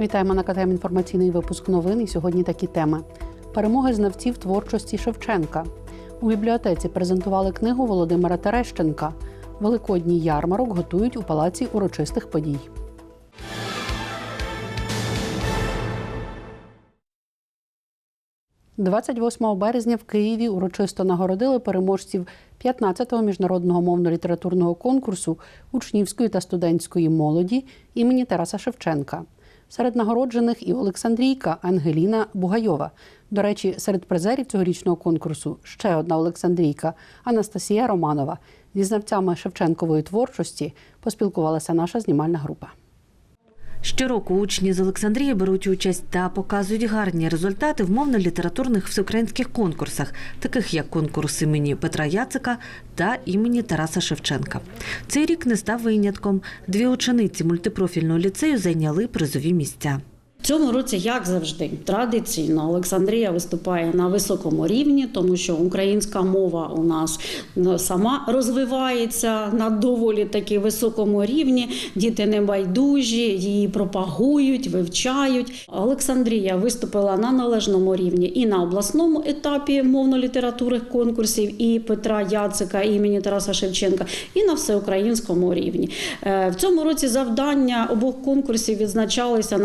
Вітаємо на КТМ інформаційний випуск новин. І сьогодні такі теми: перемоги знавців творчості Шевченка. У бібліотеці презентували книгу Володимира Терещенка. Великодній ярмарок готують у палаці урочистих подій. – 28 березня в Києві урочисто нагородили переможців 15-го міжнародного мовно-літературного конкурсу учнівської та студентської молоді імені Тараса Шевченка. Серед нагороджених і Олександрійка Ангеліна Бугайова. До речі, серед призерів цьогорічного конкурсу ще одна Олександрійка Анастасія Романова. Зі знавцями Шевченкової творчості поспілкувалася наша знімальна група. Щороку учні з Олександрії беруть участь та показують гарні результати в мовно-літературних всеукраїнських конкурсах, таких як конкурс імені Петра Яцика та імені Тараса Шевченка. Цей рік не став винятком. Дві учениці мультипрофільного ліцею зайняли призові місця. Цьому році, як завжди, традиційно Олександрія виступає на високому рівні, тому що українська мова у нас сама розвивається на доволі таки високому рівні. Діти не байдужі, її пропагують, вивчають. Олександрія виступила на належному рівні і на обласному етапі мовно-літературних конкурсів і Петра Яцика імені Тараса Шевченка, і на всеукраїнському рівні. Е, В цьому році завдання обох конкурсів відзначалися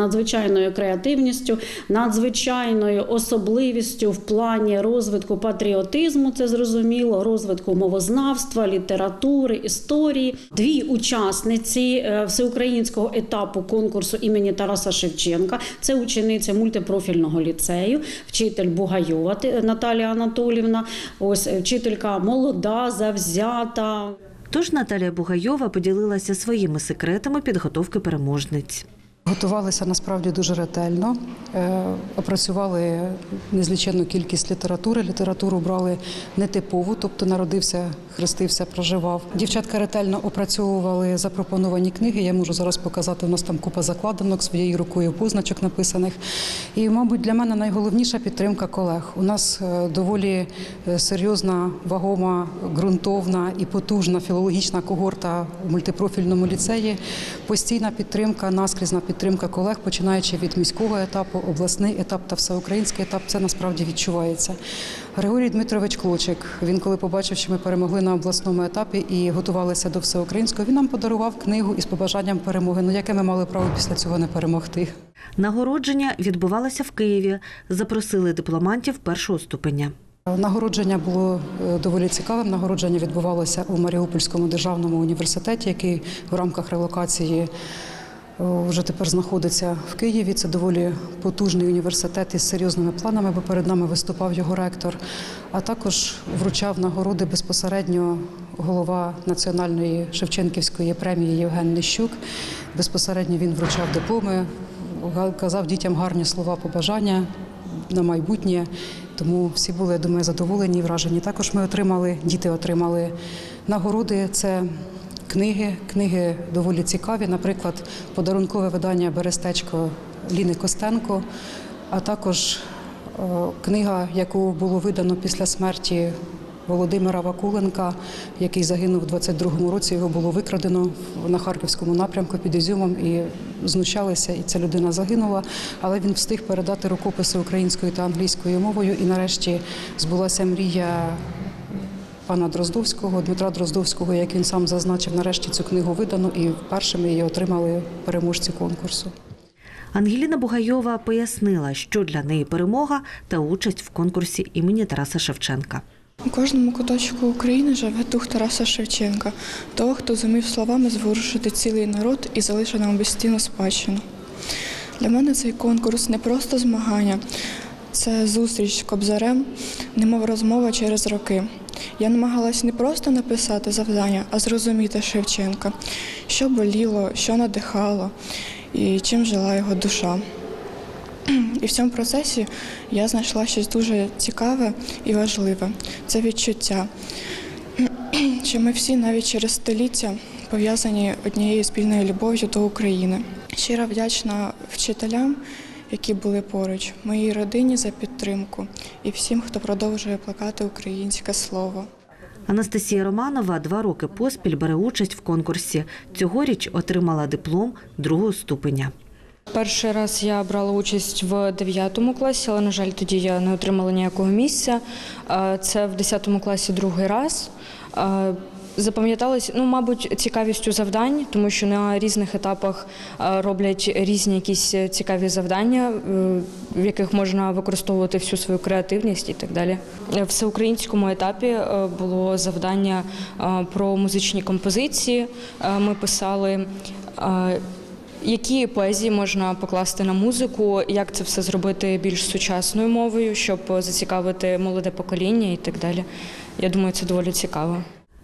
надзвичайною креативністю, надзвичайною особливістю в плані розвитку патріотизму. Це зрозуміло, розвитку мовознавства, літератури, історії. Дві учасниці е, всеукраїнського етапу конкурсу імені Тараса Шевченка. Це учениця мультипрофільного ліцею, вчитель Бугайова Наталія Анатолівна. Ось е, вчителька молода, завзята. Тож Наталія Бугайова поділилася своїми секретами підготовки переможниць. Готувалися насправді дуже ретельно, е, опрацювали незліченну кількість літератури. Літературу брали нетипову, тобто народився, хрестився, проживав. Дівчатка ретельно опрацьовували запропоновані книги. Я можу зараз показати. У нас там купа закладинок своєю рукою позначок написаних. І, мабуть, для мене найголовніша підтримка колег. У нас е, доволі е, серйозна, вагома, ґрунтовна і потужна філологічна когорта в мультипрофільному ліцеї. Постійна підтримка, наскрізна підтримка колег, починаючи від міського етапу, обласний етап та всеукраїнський етап. Це насправді відчувається. Григорій Дмитрович Клочик. Він, коли побачив, що ми перемогли на обласному етапі і готувалися до всеукраїнського, він нам подарував книгу із побажанням перемоги. Ну яке ми мали право після цього не перемогти? Нагородження відбувалося в Києві. Запросили дипломантів першого ступеня. Нагородження було е, доволі цікавим. Нагородження відбувалося у Маріупольському державному університеті, який в рамках релокації вже тепер знаходиться в Києві. Це доволі потужний університет із серйозними планами, бо перед нами виступав його ректор. А також вручав нагороди безпосередньо голова національної Шевченківської премії Євген Нищук. Безпосередньо він вручав дипломи, казав дітям гарні слова побажання на майбутнє. Тому всі були, я думаю, задоволені і вражені. Також ми отримали, діти отримали нагороди. Це книги, книги доволі цікаві. Наприклад, подарункове видання Берестечко Ліни Костенко, а також е, книга, яку було видано після смерті. Володимира Вакуленка, який загинув у 22-му році, його було викрадено на харківському напрямку під Ізюмом і знущалися, і ця людина загинула. Але він встиг передати рукописи українською та англійською мовою. І нарешті збулася мрія пана Дроздовського, Дмитра Дроздовського, як він сам зазначив, нарешті цю книгу видано, і першими її отримали переможці конкурсу. Ангеліна Бугайова пояснила, що для неї перемога та участь в конкурсі імені Тараса Шевченка. У кожному куточку України живе дух Тараса Шевченка, того, хто зумів словами зворушити цілий народ і залишив нам безцінну спадщину. Для мене цей конкурс не просто змагання, це зустріч з кобзарем, немов розмова через роки. Я намагалась не просто написати завдання, а зрозуміти Шевченка, що боліло, що надихало і чим жила його душа. І в цьому процесі я знайшла щось дуже цікаве і важливе. Це відчуття, що ми всі навіть через століття пов'язані однією спільною любов'ю до України. Щиро вдячна вчителям, які були поруч, моїй родині за підтримку і всім, хто продовжує плекати українське слово. Анастасія Романова два роки поспіль бере участь в конкурсі. Цьогоріч отримала диплом другого ступеня. Перший раз я брала участь в 9 класі, але, на жаль, тоді я не отримала ніякого місця. Е, Це в 10 класі другий раз. Запам'яталось, ну, мабуть, цікавістю завдань, тому що на різних етапах е, роблять різні якісь цікаві завдання, е, в яких можна використовувати всю свою креативність і так далі. В всеукраїнському етапі е, було завдання про музичні композиції. Ми писали. які поезії можна покласти на музику, як це все зробити більш сучасною мовою, щоб зацікавити молоде покоління і так далі. Я думаю, це доволі цікаво.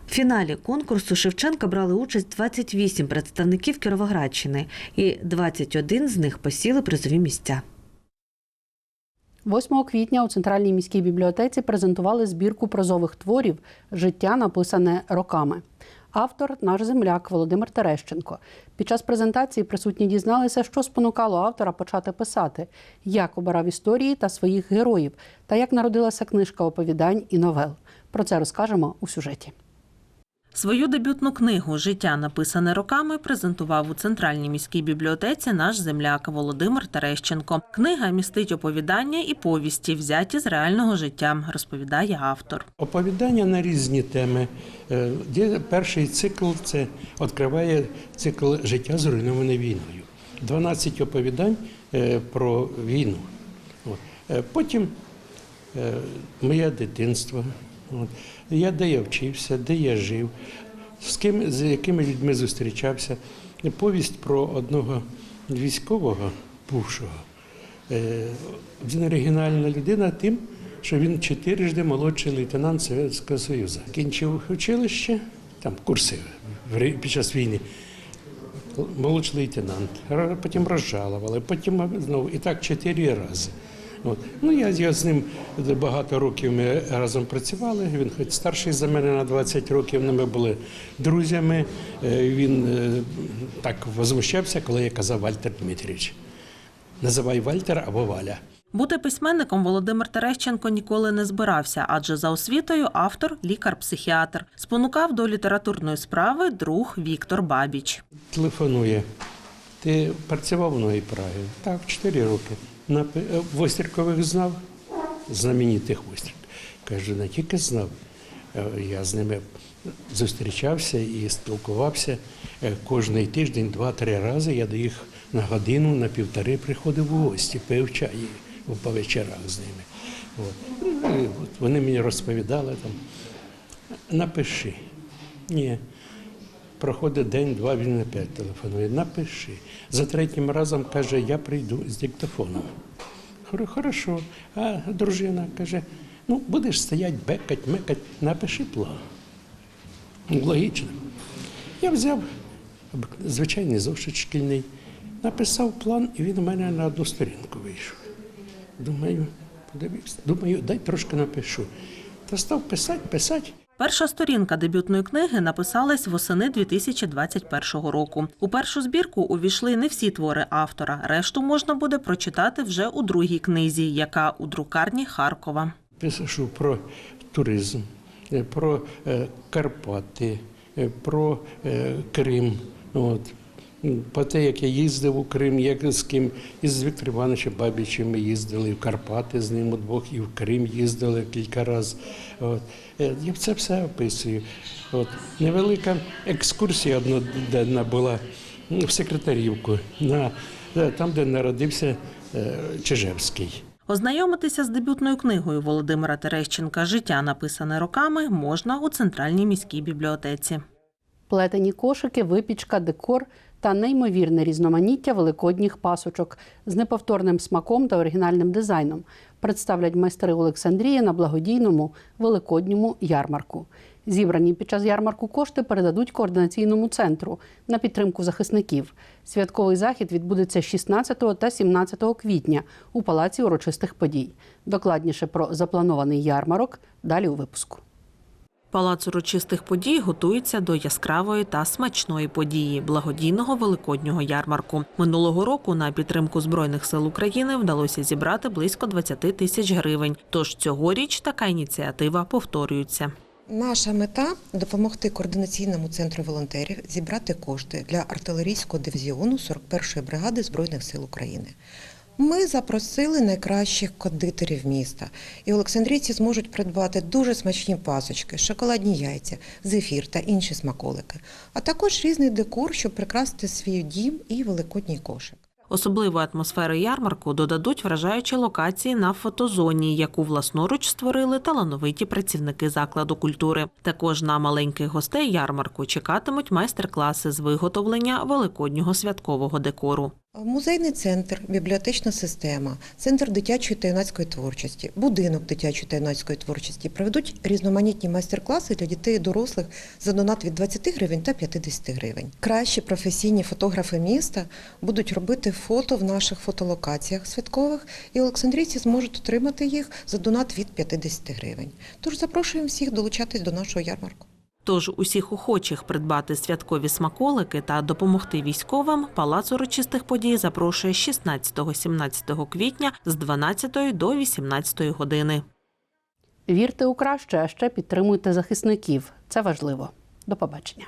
В фіналі конкурсу Шевченка брали участь 28 представників Кіровоградщини, і 21 з них посіли призові місця. 8 квітня у центральній міській бібліотеці презентували збірку прозових творів Життя написане роками. Автор наш земляк Володимир Терещенко. Під час презентації присутні дізналися, що спонукало автора почати писати, як обирав історії та своїх героїв, та як народилася книжка оповідань і новел. Про це розкажемо у сюжеті. Свою дебютну книгу Життя написане роками презентував у центральній міській бібліотеці наш земляк Володимир Терещенко. Книга містить оповідання і повісті, взяті з реального життя, розповідає автор. Оповідання на різні теми. Е, перший цикл це відкриває цикл життя зруйноване війною. 12 оповідань е, про війну. Е, Потім моє дитинство. Я де я вчився, де я жив, з ким з якими людьми зустрічався. Повість про одного військового бувшого. Е, Він оригінальна людина тим, що він чотирижди молодший лейтенант Совєтського Союзу. Кінчив училище, там курси під час війни. Молодший лейтенант, потім розжалували, потім знову і так чотири рази. От. Ну, я, я з ним багато років ми разом працювали. Він хоч старший за мене на 20 років, але ми були друзями. Е, Він е, так возмущався, коли я казав Вальтер Дмитрійович. Називай Вальтер або Валя. Бути письменником Володимир Терещенко ніколи не збирався, адже за освітою автор лікар-психіатр. Спонукав до літературної справи друг Віктор Бабіч. Телефонує. Ти працював в Новій Прагі? Так, 4 роки. Е, Вострікових знав, знаменитих Вострік. Кажу, не тільки знав. Е, Я з ними зустрічався і спілкувався е, кожний тиждень, два-три рази. Я до їх на годину, на півтори приходив у гості, пив чай по вечорах з ними. Ну, от Вони мені розповідали там. Напиши. Ні. Проходить день-два, він опять телефонує. Напиши. За третім разом каже, я прийду з диктофоном. Хорошо. А дружина каже: ну, будеш стояти, бекать, мекать, напиши план. Логічно. Я взяв звичайний зошит шкільний, написав план, і він у мене на одну сторінку вийшов. Думаю, подивився, думаю, дай трошки напишу. Та став писати, писати. Перша сторінка дебютної книги написалась восени 2021 року. У першу збірку увійшли не всі твори автора. Решту можна буде прочитати вже у другій книзі, яка у друкарні Харкова. Пишу про туризм, е, про е, Карпати, е, про Крим. От. М, По те, як я їздив у Крим, як з ким із Віктором Івановичем Бабічем ми їздили в Карпати з ним удвох, і в Крим їздили кілька разів. От. Е, Я це все описую. От. Невелика екскурсія одноденна була в секретарівку, на, е, там, де народився е, Чижевський. Ознайомитися з дебютною книгою Володимира Терещенка Життя написане роками можна у центральній міській бібліотеці. Плетені кошики, випічка, декор та неймовірне різноманіття великодніх пасочок з неповторним смаком та оригінальним дизайном представлять майстри Олександрії на благодійному великодньому ярмарку. Зібрані під час ярмарку кошти передадуть координаційному центру на підтримку захисників. Святковий захід відбудеться 16 та 17 квітня у палаці урочистих подій. Докладніше про запланований ярмарок далі у випуску. Палац урочистих подій готується до яскравої та смачної події благодійного великоднього ярмарку. Минулого року на підтримку збройних сил України вдалося зібрати близько 20 тисяч гривень. Тож цьогоріч така ініціатива повторюється. Наша мета допомогти координаційному центру волонтерів зібрати кошти для артилерійського дивізіону 41-ї бригади Збройних сил України. Ми запросили найкращих кондитерів міста, і олександрійці зможуть придбати дуже смачні пасочки, шоколадні яйця, зефір та інші смаколики, а також різний декор, щоб прикрасити свій дім і великодній кошик. Особливої атмосфери ярмарку додадуть вражаючі локації на фотозоні, яку власноруч створили талановиті працівники закладу культури. Також на маленьких гостей ярмарку чекатимуть майстер-класи з виготовлення великоднього святкового декору. Музейний центр, бібліотечна система, центр дитячої та юнацької творчості, будинок дитячої та юнацької творчості проведуть різноманітні майстер-класи для дітей і дорослих за донат від 20 гривень та 50 гривень. Кращі професійні фотографи міста будуть робити фото в наших фотолокаціях святкових, і олександрійці зможуть отримати їх за донат від 50 гривень. Тож запрошуємо всіх долучатись до нашого ярмарку. Тож усіх охочих придбати святкові смаколики та допомогти військовим палац урочистих подій запрошує 16-17 квітня з 12 до 18 години. Вірте у краще, а ще підтримуйте захисників. Це важливо. До побачення.